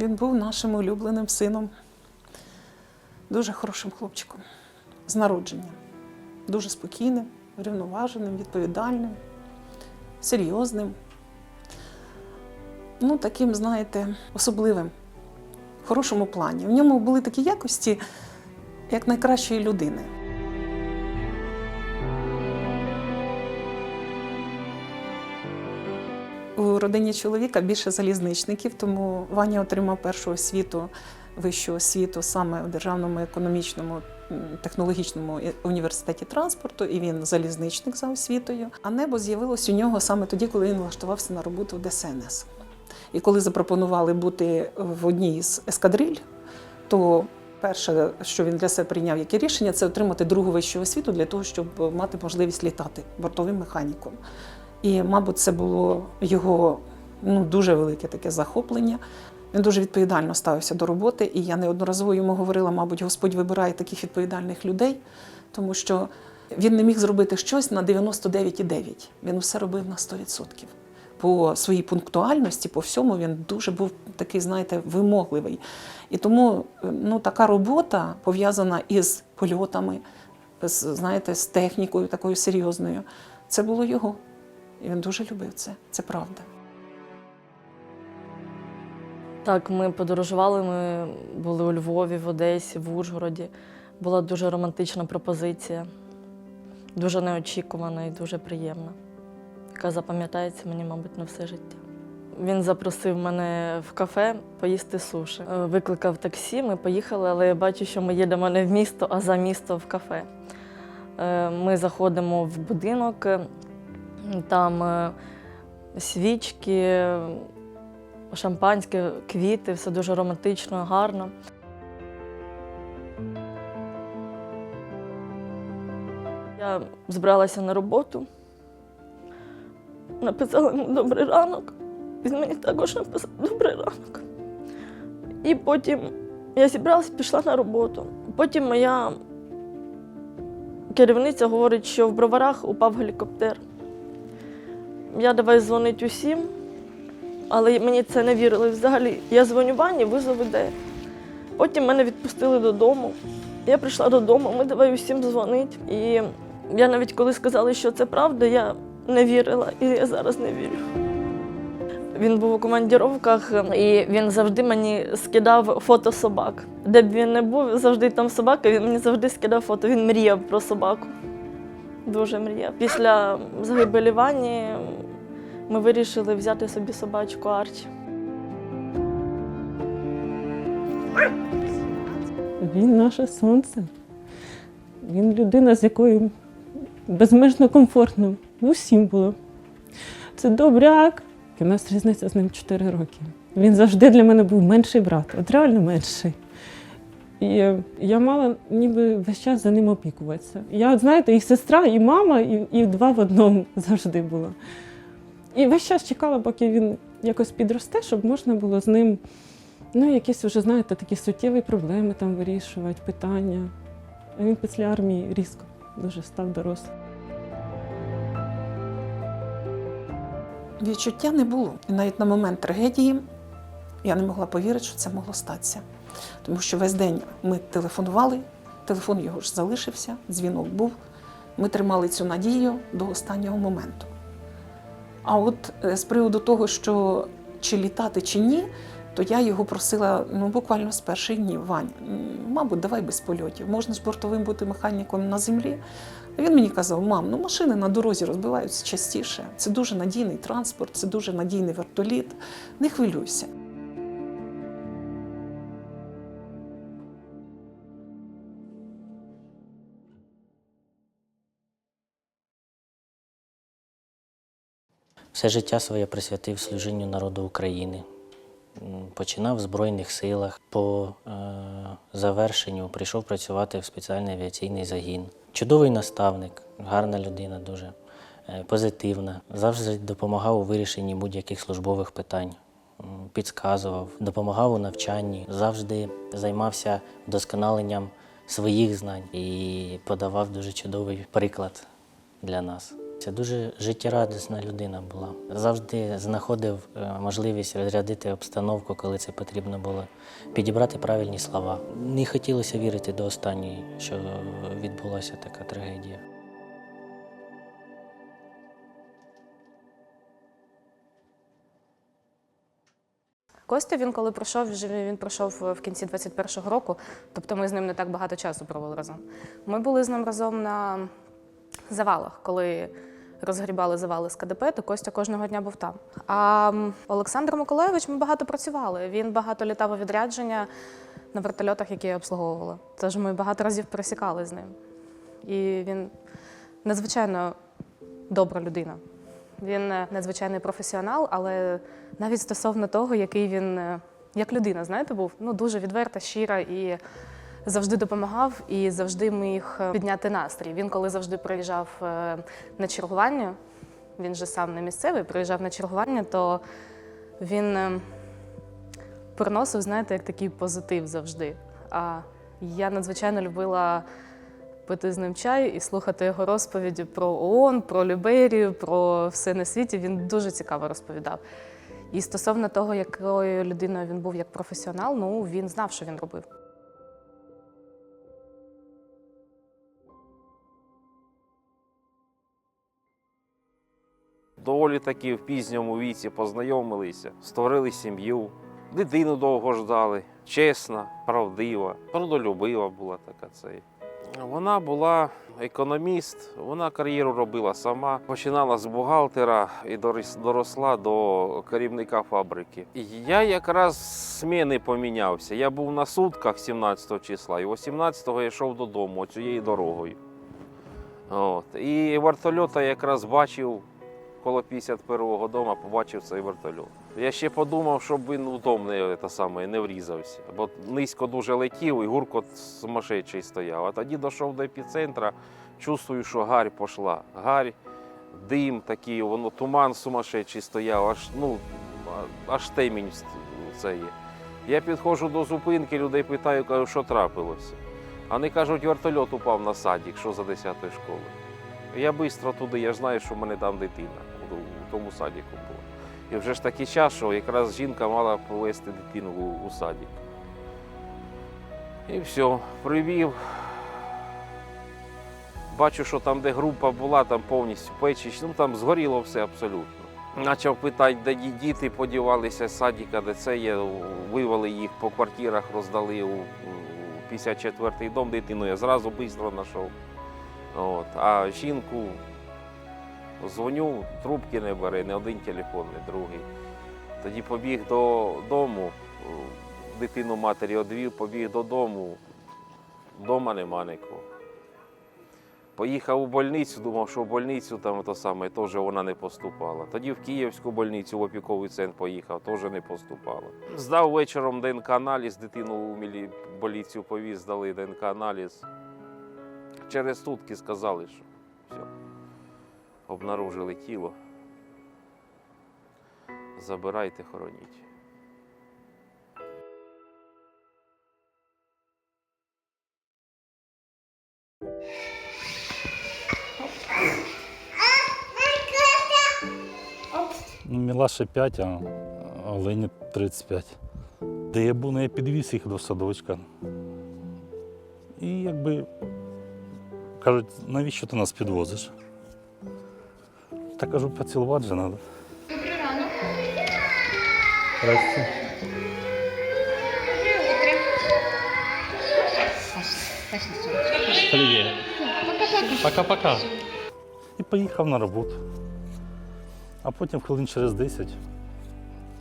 Він був нашим улюбленим сином, дуже хорошим хлопчиком, з народження, дуже спокійним, врівноваженим, відповідальним, серйозним. Ну, таким, знаєте, особливим, в хорошому плані. В ньому були такі якості, як найкращої людини. У родині чоловіка більше залізничників, тому Ваня отримав першу освіту, вищу освіту саме в Державному економічному технологічному університеті транспорту, і він залізничник за освітою. А небо з'явилось у нього саме тоді, коли він влаштувався на роботу в ДСНС. І коли запропонували бути в одній з ескадриль, то перше, що він для себе прийняв яке рішення, це отримати другу вищу освіту для того, щоб мати можливість літати бортовим механіком. І, мабуть, це було його ну, дуже велике таке захоплення. Він дуже відповідально ставився до роботи, і я неодноразово йому говорила, мабуть, Господь вибирає таких відповідальних людей, тому що він не міг зробити щось на 99,9. Він все робив на 100%. По своїй пунктуальності, по всьому він дуже був такий, знаєте, вимогливий. І тому ну, така робота пов'язана із польотами, з, знаєте, з технікою такою серйозною. Це було його. І він дуже любив це. Це правда. Так, ми подорожували, ми були у Львові, в Одесі, в Ужгороді. Була дуже романтична пропозиція, дуже неочікувана і дуже приємна, яка запам'ятається мені, мабуть, на все життя. Він запросив мене в кафе поїсти суші. Е, Викликав таксі, ми поїхали, але я бачу, що ми їдемо не в місто, а за місто в кафе. Е, Ми заходимо в будинок, там е, свічки, шампанське, квіти, все дуже романтично, гарно. Я збиралася на роботу, написала йому добрий ранок. Він мені також написав добрий ранок. І потім я зібралася, пішла на роботу. Потім моя керівниця говорить, що в броварах упав гелікоптер. Я давай дзвонить усім, але мені це не вірили взагалі. Я дзвоню Вані, визов іде. Потім мене відпустили додому. Я прийшла додому, ми давай усім дзвонить. І я навіть коли сказали, що це правда, я не вірила і я зараз не вірю. Він був у командіровках, і він завжди мені скидав фото собак. Де б він не був, завжди там собака, він мені завжди скидав фото. Він мріяв про собаку. Дуже мріяв. Після загибелі Вані ми вирішили взяти собі собачку Арчі. Він наше сонце. Він людина, з якою безмежно комфортно. Усім було. Це добряк. У нас різниця з ним 4 роки. Він завжди для мене був менший брат, от реально менший. І я мала ніби весь час за ним опікуватися. Я, знаєте, і сестра, і мама, і, і два в одному завжди була. І весь час чекала, поки він якось підросте, щоб можна було з ним Ну, якісь вже, знаєте, такі суттєві проблеми там вирішувати, питання. А він після армії різко дуже став дорослим. Відчуття не було. І навіть на момент трагедії я не могла повірити, що це могло статися. Тому що весь день ми телефонували, телефон його ж залишився, дзвінок був. Ми тримали цю надію до останнього моменту. А от е, з приводу того, що чи літати, чи ні, то я його просила ну, буквально з перших днів. Вань, мабуть, давай без польотів. Можна ж бортовим бути механіком на землі. Він мені казав: мам, ну машини на дорозі розбиваються частіше. Це дуже надійний транспорт, це дуже надійний вертоліт. Не хвилюйся. Все життя своє присвятив служінню народу України. Починав в Збройних силах. По е, завершенню прийшов працювати в спеціальний авіаційний загін. Чудовий наставник, гарна людина, дуже е, позитивна. Завжди допомагав у вирішенні будь-яких службових питань. Підказував, допомагав у навчанні, завжди займався вдосконаленням своїх знань і подавав дуже чудовий приклад для нас. Це дуже життєрадісна людина була. Завжди знаходив е, можливість розрядити обстановку, коли це потрібно було, підібрати правильні слова. Не хотілося вірити до останньої, що відбулася така трагедія. Костя, він коли пройшов, він пройшов в кінці 21-го року, тобто ми з ним не так багато часу провели разом. Ми були з ним разом на завалах, коли розгрібали завали з КДП, то Костя кожного дня був там. А Олександр Миколаєвич ми багато працювали. Він багато літав у відрядження на вертольотах, які я обслуговувала. Тож ми багато разів пересікали з ним. І він надзвичайно добра людина. Він е, надзвичайний професіонал, але навіть стосовно того, який він е, як людина, знаєте, був ну дуже відверта, щира і завжди допомагав, і завжди міг е, підняти настрій. Він, коли завжди приїжджав е, на чергування, він же сам не місцевий, приїжджав на чергування, то він е, приносив, знаєте, як такий позитив завжди. А я надзвичайно любила пити з ним чай і слухати його розповіді про ООН, про Ліберію, про все на світі. Він дуже цікаво розповідав. І стосовно того, якою людиною він був як професіонал, ну він знав, що він робив. Доволі таки в пізньому віці познайомилися, створили сім'ю, дитину довго ждали, чесна, правдива, трудолюбива була така цей. Вона була економіст, вона кар'єру робила сама. Починала з бухгалтера і доросла до керівника фабрики. Я якраз зміни помінявся. Я був на сутках 17 числа, і 18-го я йшов додому цією дорогою. От. І вертольота якраз бачив коло 51-го дому, побачив цей вертольот. Я ще подумав, щоб він у не, те саме, не врізався, бо низько дуже летів і гуркот сумасшедший стояв. А тоді дійшов до епіцентра, чувствую, що гарь пішла. Гарь, дим такий, воно туман сумасшедший стояв, аж, ну, аж темінь це є. Я підходжу до зупинки, людей питаю, кажу, що трапилося. Вони кажуть, вертольот упав на садик, що за 10-ї школи. Я швидко туди, я знаю, що в мене там дитина у, у тому садіку була. І вже ж такий час, що якраз жінка мала повезти дитину у, у садик. І все, привів. Бачу, що там, де група була, там повністю печі, ну там згоріло все абсолютно. Почав питати, де діти подівалися з садика, де це є. Вивели їх по квартирах, роздали у 54-й дом дитину. Я зразу швидко знайшов. От. А жінку дзвоню, трубки не бере, не один телефон, не другий. Тоді побіг додому, дитину матері одвів, побіг додому, вдома нема нікого. Поїхав у больницю, думав, що в больницю там то саме теж вона не поступала. Тоді в Київську больницю, в опіковий центр поїхав, теж не поступала. Здав вечором ДНК-аналіз, дитину у мілі повіз, здали ДНК-аналіз. Через сутки сказали, що. Обнаружили тіло. Забирайте, хороніть. Ну, Мілаше 5, а Олені 35. Де я був, ну, я підвіз їх до садочка. І якби кажуть, навіщо ти нас підвозиш? Та кажу, поцілувати же треба. Добрий ранок. Здрасте. Привіт. Пока-пока. І поїхав на роботу. А потім хвилин через 10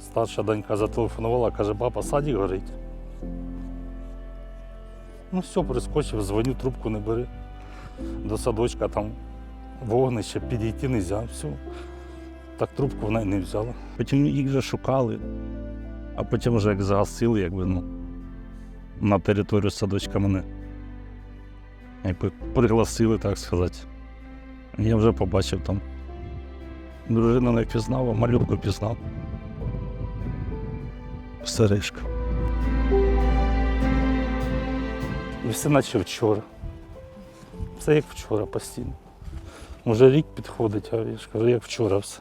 старша донька зателефонувала, каже, баба, садик горить. Ну все, прискочив, дзвоню, трубку не бери. До садочка там вогнище, підійти не можна, все. Так трубку вона й не взяла. Потім їх вже шукали, а потім вже як загасили, якби ну, на територію садочка мене. Якби пригласили, так сказати. Я вже побачив там. Дружину не пізнав, а малюку пізнав. Сережка. І все наче вчора. Все як вчора постійно. Уже рік підходить, а я ж кажу, як вчора все.